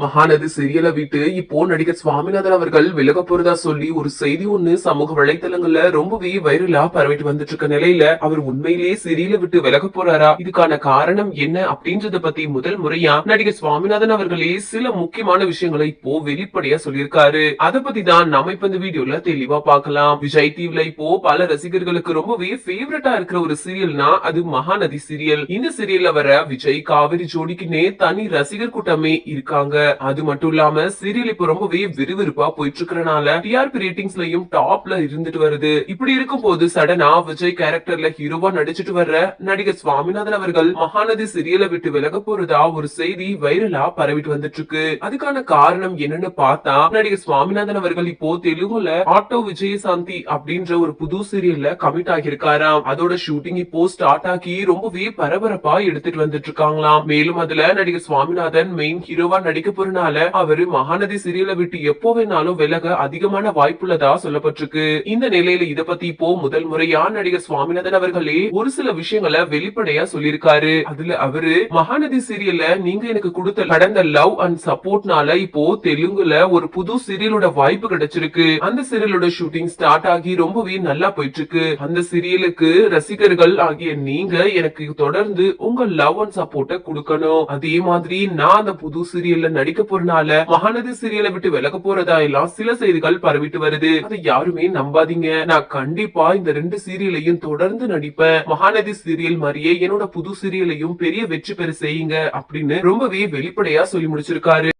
மகாநதி சீரியலை விட்டு இப்போ நடிகர் சுவாமிநாதன் அவர்கள் விலக போறதா சொல்லி ஒரு செய்தி ஒண்ணு சமூக வலைதளங்கள்ல ரொம்பவே வைரலா பரவிட்டு வந்துட்டு இருக்க நிலையில அவர் உண்மையிலேயே சீரியலை விட்டு விலக போறாரா? இதுக்கான காரணம் என்ன அப்படின்றத பத்தி முதல் முறையா நடிகர் சுவாமிநாதன் அவர்களே சில முக்கியமான விஷயங்களை இப்போ வெளிப்படையா சொல்லியிருக்காரு. அத பத்தி தான் நம்ம இப்ப இந்த வீடியோல தெளிவா பார்க்கலாம் விஜய் டிவில இப்போ பல ரசிகர்களுக்கு ரொம்பவே ஃபேவரட்டா இருக்கிற ஒரு சீரியல்னா அது மகாநதி சீரியல். இந்த சீரியல்ல வர விஜய் காவிரி ஜோடிக்குன்னே தனி ரசிகர் கூட்டமே இருக்காங்க. அது மட்டும் இல்லாம சீரியல் இப்ப ரொம்பவே விறுவிறுப்பா போயிட்டு இருக்கிறனால டிஆர்பி ரேட்டிங்ஸ்லயும் டாப்ல இருந்துட்டு வருது. இப்படி இருக்கும் போது சடனா விஜய் கேரக்டர்ல ஹீரோவா நடிச்சிட்டு வர்ற நடிகர் சுவாமிநாதன் அவர்கள் மகாநதி சீரியலை விட்டு விலக போறதா ஒரு செய்தி வைரலா பரவிட்டு வந்துட்டு இருக்கு அதுக்கான காரணம் என்னன்னு பார்த்தா நடிகர் சுவாமிநாதன் அவர்கள் இப்போ தெலுங்குல ஆட்டோ விஜயசாந்தி அப்படின்ற ஒரு புது சீரியல்ல கமிட் ஆகியிருக்காராம். அதோட ஷூட்டிங் இப்போ ஸ்டார்ட் ஆகி ரொம்பவே பரபரப்பா எடுத்துட்டு வந்துட்டு இருக்காங்களாம் மேலும் அதுல நடிகர் சுவாமிநாதன் மெயின் ஹீரோவா நடிக்க இருப்பதுனால அவரு மகாநதி சிறியில விட்டு எப்போ வேணாலும் விலக அதிகமான வாய்ப்புள்ளதா சொல்லப்பட்டிருக்கு. இந்த நிலையில இத பத்தி இப்போ முதல் முறையா நடிகர் சுவாமிநாதன் அவர்களே ஒரு சில விஷயங்களை வெளிப்படையா சொல்லியிருக்காரு. அதுல அவரு மகாநதி சீரியல்ல நீங்க எனக்கு கொடுத்த கடந்த லவ் அண்ட் சப்போர்ட்னால இப்போ தெலுங்குல ஒரு புது சீரியலோட வாய்ப்பு கிடைச்சிருக்கு. அந்த சீரியலோட ஷூட்டிங் ஸ்டார்ட் ஆகி ரொம்பவே நல்லா போயிட்டு இருக்கு அந்த சீரியலுக்கு ரசிகர்கள் ஆகிய நீங்க எனக்கு தொடர்ந்து உங்க லவ் அண்ட் சப்போர்ட்ட கொடுக்கணும். அதே மாதிரி நான் அந்த புது சீரியல்ல நடிக்க போறனால மகாநதி சீரியலை விட்டு விலக போறதா எல்லாம் சில செய்திகள் பரவிட்டு வருது. அதை யாருமே நம்பாதீங்க. நான் கண்டிப்பா இந்த ரெண்டு சீரியலையும் தொடர்ந்து நடிப்பேன். மகாநதி சீரியல் மாதிரியே என்னோட புது சீரியலையும் பெரிய வெற்றி பெற செய்யுங்க அப்படின்னு ரொம்பவே வெளிப்படையா சொல்லி முடிச்சிருக்காரு.